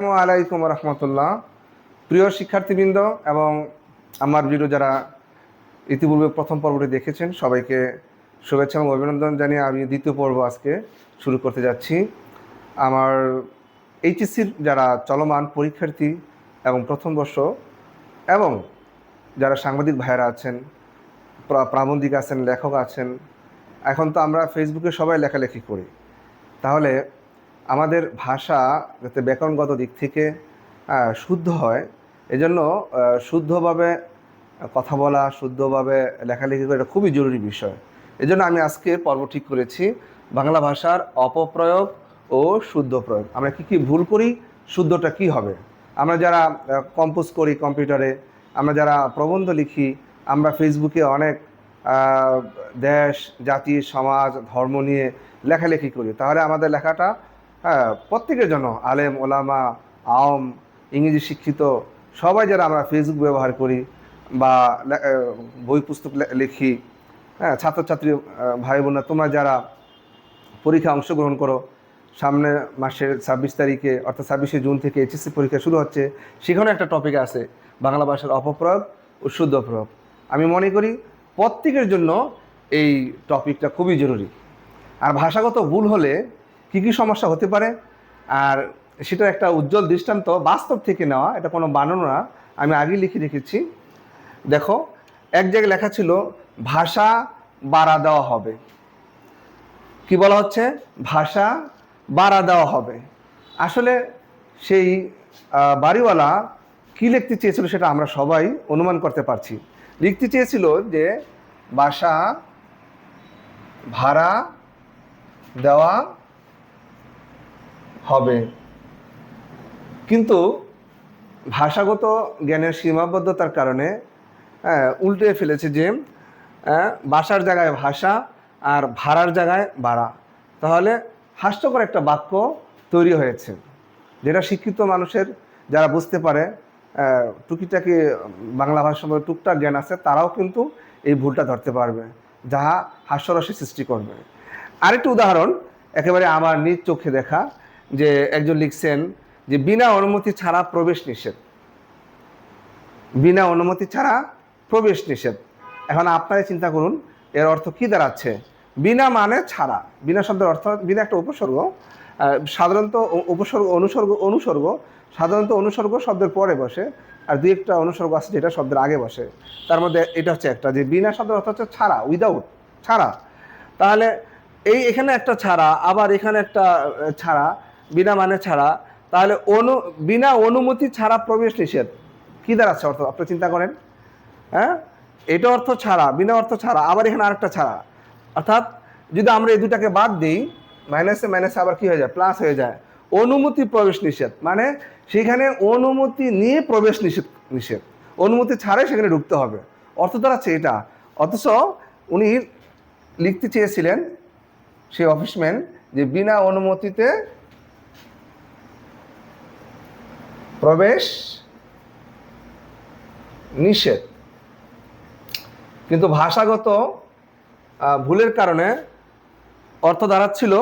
আসসালামু আলাইকুম রহমতুল্লাহ। প্রিয় শিক্ষার্থীবৃন্দ এবং আমার ভিডিও যারা ইতিপূর্বে প্রথম পর্বটি দেখেছেন, সবাইকে শুভেচ্ছা এবং অভিনন্দন জানিয়ে আমি দ্বিতীয় পর্ব আজকে শুরু করতে যাচ্ছি। আমার এইচএসসির যারা চলমান পরীক্ষার্থী এবং প্রথম বর্ষ এবং যারা সাংবাদিক ভাইয়েরা আছেন প্রাবন্ধিক আছেন, লেখক আছেন, এখন তো আমরা ফেসবুকে সবাই লেখালেখি করি। তাহলে আমাদের ভাষা যাতে ব্যাকরণগত দিক থেকে শুদ্ধ হয়, এজন্য শুদ্ধভাবে কথা বলা, শুদ্ধভাবে লেখালেখি করা এটা খুবই জরুরি বিষয়। এজন্য আমি আজকে পর্ব ঠিক করেছি, বাংলা ভাষার অপপ্রয়োগ ও শুদ্ধ প্রয়োগ। আমরা কি কি ভুল করি, শুদ্ধটা কি হবে? আমরা যারা কম্পোজ করি কম্পিউটারে আমরা যারা প্রবন্ধ লিখি, আমরা ফেসবুকে অনেক দেশ, জাতি, সমাজ, ধর্ম নিয়ে লেখালেখি করি, তাহলে আমাদের লেখাটা হ্যাঁ প্রত্যেকের জন্য, আলেম, ওলামা, আওম, ইংরেজি শিক্ষিত, সবাই যারা আমরা ফেসবুক ব্যবহার করি বা বই পুস্তক লিখি হ্যাঁ ছাত্রছাত্রী ভাই বোনেরা তোমরা যারা পরীক্ষা অংশগ্রহণ করো, সামনে মাসের ছাব্বিশ তারিখে, অর্থাৎ ছাব্বিশে জুন থেকে এইচএসসি পরীক্ষা শুরু হচ্ছে, সেখানে একটা টপিক আছে, বাংলা ভাষার অপপ্রয়োগ ও শুদ্ধ প্রয়োগ। আমি মনে করি প্রত্যেকের জন্য এই টপিকটা খুবই জরুরি। আর ভাষাগত ভুল হলে কী কী সমস্যা হতে পারে? আর সেটা একটা উজ্জ্বল দৃষ্টান্ত বাস্তব থেকে নেওয়া, এটা কোনো বানানো না। আমি আগেই লিখে রেখেছি। দেখো, এক জায়গায় লেখা ছিল, ভাষা বাড়া দেওয়া হবে। কি বলা হচ্ছে? ভাষা বাড়া দেওয়া হবে। আসলে সেই বাড়িওয়ালা কি লিখতে চেয়েছিল সেটা আমরা সবাই অনুমান করতে পারছি। লিখতে চেয়েছিল যে বাসা ভাড়া দেওয়া হবে। কিন্তু ভাষাগত জ্ঞানের সীমাবদ্ধতার কারণে হ্যাঁ, উল্টে ফেলেছে যে হ্যাঁ, বাসার জায়গায় ভাষা আর ভাড়ার জায়গায় ভাড়া। তাহলে হাস্যকর একটা বাক্য তৈরি হয়েছে যেটা শিক্ষিত মানুষের যারা বুঝতে পারে টুকিটাকি বাংলা ভাষা সম্পর্কে টুকটাক জ্ঞান আছে তারাও কিন্তু এই ভুলটা ধরতে পারবে যাহা হাস্যরসের সৃষ্টি করবে। আরেকটি উদাহরণ একেবারে আমার নিজ চোখে দেখা যে একজন লিখছেন যে বিনা অনুমতি ছাড়া প্রবেশ নিষেধ। বিনা অনুমতি ছাড়া প্রবেশ নিষেধ। এখন আপনারা চিন্তা করুন, এর অর্থ কি দাঁড়াচ্ছে? বিনা মানে ছাড়া। বিনা শব্দের অর্থ, বিনা একটা উপসর্গ সাধারণত উপসর্গ, অনুসর্গ অনুসর্গ, সাধারণত অনুসর্গ শব্দের পরে বসে, আর দুই একটা অনুসর্গ আছে যেটা শব্দের আগে বসে। তার মধ্যে এটা হচ্ছে একটা, যে বিনা শব্দের অর্থ হচ্ছে ছাড়া উইদাউট ছাড়া। তাহলে এই এখানে একটা ছাড়া, আবার এখানে একটা ছাড়া বিনা মানে ছাড়া, তাহলে অনু, বিনা অনুমতি ছাড়া প্রবেশ নিষেধ। কী দাঁড়াচ্ছে অর্থ? আপনি চিন্তা করেন। হ্যাঁ? এটা অর্থ ছাড়া, বিনা অর্থ ছাড়া, আবার এখানে আরেকটা ছাড়া। অর্থাৎ, যদি আমরা এই দুটাকে বাদ দিই মাইনাসে মাইনাসে আবার কী হয়ে যায়? প্লাস হয়ে যায়। অনুমতি প্রবেশ নিষেধ। মানে সেখানে অনুমতি নিয়ে প্রবেশ নিষেধ নিষেধ। অনুমতি ছাড়াই সেখানে ঢুকতে হবে। অর্থ দাঁড়াচ্ছে এটা। অথচ উনি লিখতে চেয়েছিলেন, সেই অফিসম্যান যে বিনা অনুমতিতে প্রবেশ নিষেধ। কিন্তু ভাষাগত ভুলের কারণে অর্থ দাঁড়াচ্ছিল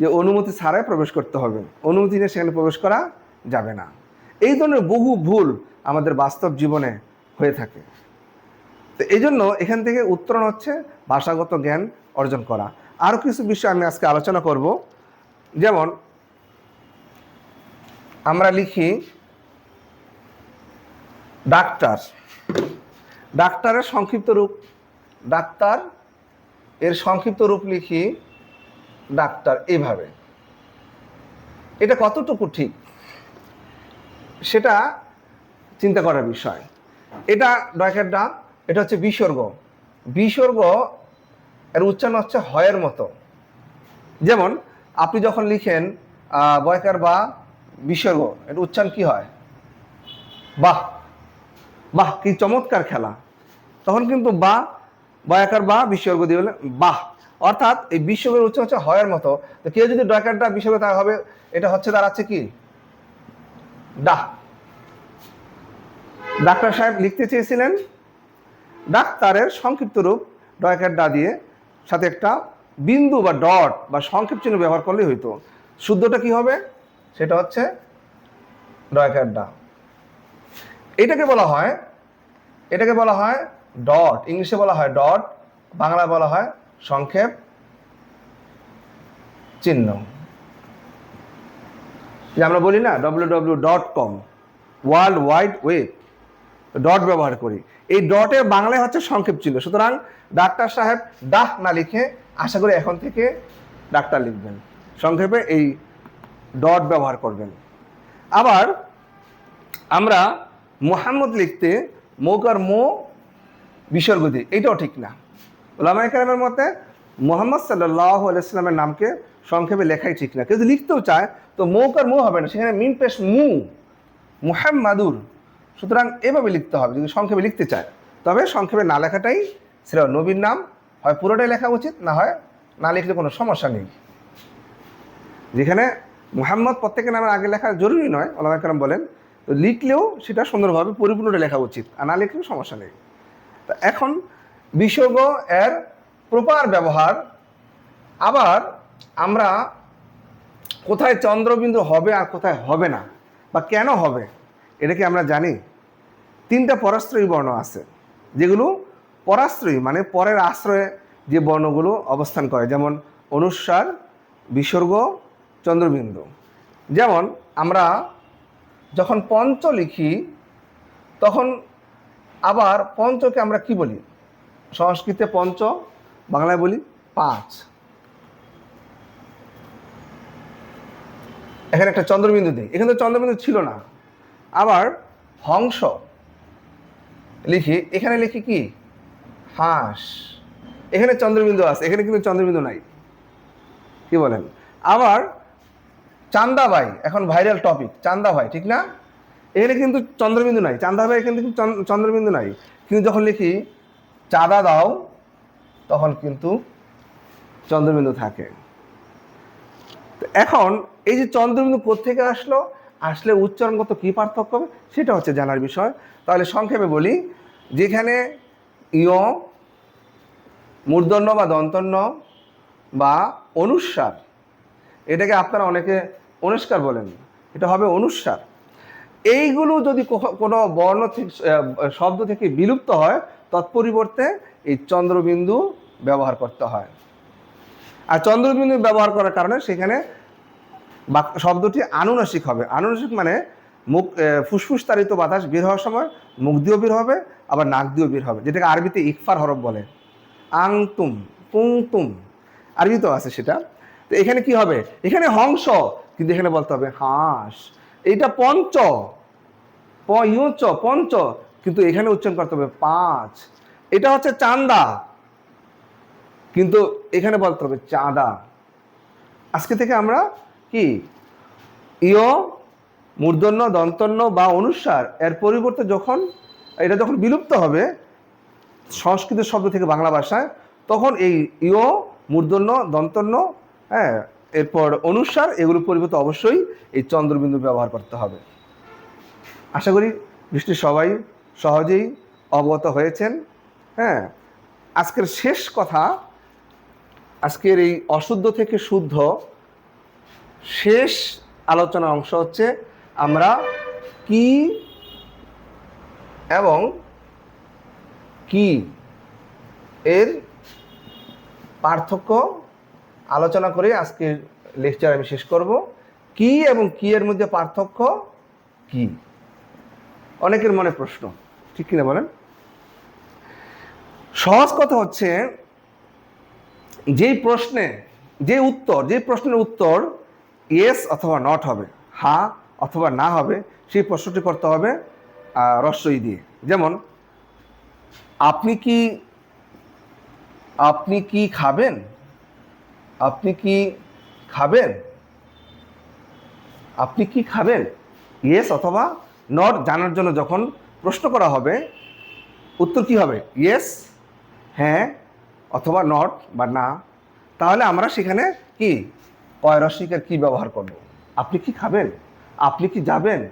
যে অনুমতি ছাড়াই প্রবেশ করতে হবে। অনুমতি নিয়ে সেখানে প্রবেশ করা যাবে না। এই ধরনের বহু ভুল আমাদের বাস্তব জীবনে হয়ে থাকে। তো এই জন্য এখান থেকে উত্তরণ হচ্ছে ভাষাগত জ্ঞান অর্জন করা। আরও কিছু বিষয় আমি আজকে আলোচনা করব। যেমন, আমরা লিখি ডাক্তার। ডাক্তারের সংক্ষিপ্ত রূপ, ডাক্তার, এর সংক্ষিপ্ত রূপ লিখি ডাক্তার এভাবে। এটা কতটুকু ঠিক? সেটা চিন্তা করার বিষয়। এটা ডয়কের ডাক এটা হচ্ছে বিসর্গ। বিসর্গ এর উচ্চারণ হচ্ছে হয়ের মতো। যেমন, আপনি যখন লিখেন বয়কার বা বিসর্গ, এর উচ্চারণ কি হয়? বাহ! বাহ, কি চমৎকার খেলা। তখন কিন্তু বা বয়াকার বা বিশ্বর্গ দিয়ে বলে বাহ। অর্থাৎ এই বিসর্গের উচ্চ হচ্ছে হয়ের মতো। তো কেউ যদি ডয়াকারটা বিসর্গ তা হবে, এটা হচ্ছে, দাঁড়াচ্ছে কি? ডাহ ডাক্তার সাহেব লিখতে চেয়েছিলেন, ডাক্তারের সংক্ষিপ্ত রূপ ডয়াকার ডা দিয়ে সাথে একটা বিন্দু বা ডট বা সংক্ষিপ্ত চিহ্ন ব্যবহার করলেই হইতো। শুদ্ধটা কি হবে? সেটা হচ্ছে ডয়াকার ডা এটাকে বলা হয়, এটাকে বলা হয় ডট ইংলিশে বলা হয় ডট বাংলায় বলা হয় সংক্ষেপ চিহ্ন। যে আমরা বলি না W W dot com world wide web dot ব্যবহার করি। এই ডটের বাংলায় হচ্ছে সংক্ষেপ চিহ্ন। সুতরাং ডাক্তার সাহেব ডাক না লিখে আশা করি এখন থেকে ডাক্তার লিখবেন। সংক্ষেপে এই ডট ব্যবহার করবেন। আবার আমরা মোহাম্মদ লিখতে মৌকার মো বিসর্গ দিই এটাও ঠিক না। ওলামাই কালামের মতে মোহাম্মদ সাল্লাহ আলাইস্লামের নামকে সংক্ষেপে লেখাই ঠিক না। যদি লিখতেও চায়, তো মৌকার মো হবে না, সেখানে মিন পেশ মু, মুহাম্মাদুর। সুতরাং এভাবে লিখতে হবে, যদি সংক্ষেপে লিখতে চায়। তবে সংক্ষেপে না লেখাটাই সেটা নবীর নাম, হয় পুরোটাই লেখা উচিত, না হয় না লিখলে কোনো সমস্যা নেই। যেখানে মুহাম্মদ প্রত্যেকের নামের আগে লেখা জরুরি নয় ওলামা কালাম বলেন লিখলেও সেটা সুন্দরভাবে পরিপূর্ণটা লেখা উচিত, আর না লিখলেও সমস্যা নেই। তা এখন বিসর্গ এর প্রপার ব্যবহার, আবার আমরা কোথায় চন্দ্রবিন্দু হবে আর কোথায় হবে না, বা কেন হবে এটা কি আমরা জানি। তিনটা পরাশ্রয়ী বর্ণ আছে, যেগুলো পরাশ্রয়ী মানে পরের আশ্রয়ে যে বর্ণগুলো অবস্থান করে, যেমন অনুস্বার বিসর্গ, চন্দ্রবিন্দু। যেমন আমরা যখন পঞ্চ লিখি, তখন আবার পঞ্চকে আমরা কি বলি? সংস্কৃতে পঞ্চ, বাংলায় বলি পাঁচ। এখানে একটা চন্দ্রবিন্দু দিই এখানে তো চন্দ্রবিন্দু ছিল না। আবার হংস লিখি, এখানে লিখি কি? হাঁস। এখানে চন্দ্রবিন্দু আছে, এখানে কিন্তু চন্দ্রবিন্দু নাই। কি বলেন? আবার চান্দাবাই, এখন ভাইরাল টপিক চান্দাভাই ঠিক না? এখানে কিন্তু চন্দ্রবিন্দু নাই চান্দাভাই এখানে কিন্তু চন্দ্র- চন্দ্রবিন্দু নাই। কিন্তু যখন লিখি, চাঁদা দাও, তখন কিন্তু চন্দ্রবিন্দু থাকে। এখন এই যে চন্দ্রবিন্দু কোথেকে আসলো, আসলে উচ্চারণগত কী পার্থক্য হবে, সেটা হচ্ছে জানার বিষয়। তাহলে সংক্ষেপে বলি, যেখানে ইয় মূর্ধন্য বা দন্তন্য বা অনুস্বার এটাকে আপনারা অনেকে অনুষ্কার বলেন। এটা হবে অনুস্বার এইগুলো যদি কোনো বর্ণ শব্দ থেকে বিলুপ্ত হয়, তৎপরিবর্তে এই চন্দ্রবিন্দু ব্যবহার করতে হয়। আর চন্দ্রবিন্দু ব্যবহার করার কারণে সেখানে শব্দটি আনুনাসিক হবে। আনুনাসিক মানে মুখ ফুসফুস তাড়িত বাতাস বের হওয়ার সময় মুখ দিয়েও বের হবে, আবার নাক দিয়েও বের হবে, যেটাকে আরবিতে ইকফার হরফ বলে। আংতুম, পুংতুম। আরবিতেও আছে সেটা। তো এখানে কি হবে? এখানে হংস। কিন্তু এখানে বলতে হবে হাঁস। এইটা পঞ্চ। পঞ্চ পঞ্চ। কিন্তু এখানে উচ্চারণ করতে হবে পাঁচ। এটা হচ্ছে চান্দা কিন্তু এখানে বলতে হবে চাঁদা। আজকে থেকে আমরা কি? ইয়, মূর্ধন্য, দন্তন্য বা অনুসার, এর পরিবর্তে যখন, এটা যখন বিলুপ্ত হবে, সংস্কৃত শব্দ থেকে বাংলা ভাষায়, তখন এই ইয়, মূর্ধন্য, দন্তন্য হ্যাঁ এরপর অনুসার এগুলো পরিবর্তে অবশ্যই এই চন্দ্রবিন্দু ব্যবহার করতে হবে। আশা করি বৃষ্টি সবাই সহজেই অবগত হয়েছেন। হ্যাঁ আজকের শেষ কথা, আজকের এই অশুদ্ধ থেকে শুদ্ধ শেষ আলোচনার অংশ হচ্ছে আমরা কি এবং কি এর পার্থক্য আলোচনা করে আজকের লেকচার আমি শেষ করব। কি এবং কি এর মধ্যে পার্থক্য? কি? অনেকের মনে প্রশ্ন ঠিক কিনা বলেন? সহজ কথা হচ্ছে যেই প্রশ্নে যে উত্তর যে প্রশ্নের উত্তর ইয়েস অথবা নট হবে হা অথবা না হবে সেই প্রশ্নটি করতে হবে আহ, রস্বই দিয়ে। যেমন আপনি কি আপনি কি খাবেন? আপনি কি খাবেন? আপনি কি খাবেন? ইয়েস অথবা নট জানার জন্য যখন প্রশ্ন করা হবে, উত্তর কি হবে? ইয়েস হ্যাঁ অথবা নট বা না। তাহলে আমরা সেখানে কি? পয়রসিকের কি ব্যবহার করব? আপনি কি খাবেন? আপনি কি যাবেন?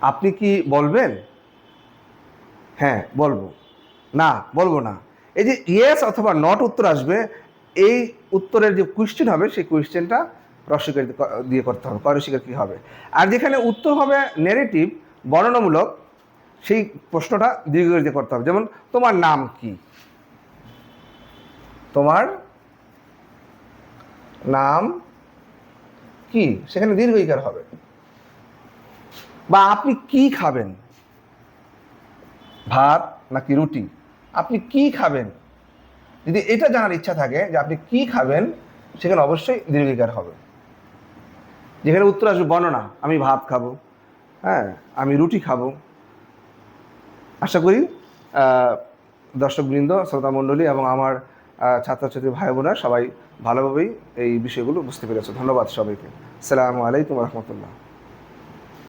আপনি কি বলবেন? হ্যাঁ বলব। না বলব না। এই যে ইয়েস অথবা নট উত্তর আসবে এই উত্তরের যে কোয়েশ্চেন হবে, সেই কোয়েশ্চেনটা রস্বীকার দিয়ে করতে হবে করস্বীকার কী হবে? আর যেখানে উত্তর হবে নেগেটিভ বর্ণনামূলক, সেই প্রশ্নটা দীর্ঘ দিয়ে করতে হবে। যেমন, তোমার নাম কি? তোমার নাম কি? সেখানে দীর্ঘ ইকার হবে। বা আপনি কি খাবেন? ভাত নাকি রুটি? আপনি কি খাবেন? যদি এটা জানার ইচ্ছা থাকে যে আপনি কি খাবেন, সেখানে অবশ্যই দীর্ঘিকার হবে। যেখানে উত্তর আসবে, বর্ণনা, আমি ভাত খাব হ্যাঁ আমি রুটি খাব। আশা করি দর্শকবৃন্দ, শ্রোতা মণ্ডলী এবং আমার ছাত্রছাত্রী ভাই বোনেরা সবাই ভালোভাবেই এই বিষয়গুলো বুঝতে পেরেছে। ধন্যবাদ সবাইকে। আসসালামু আলাইকুম রহমতুল্লাহ।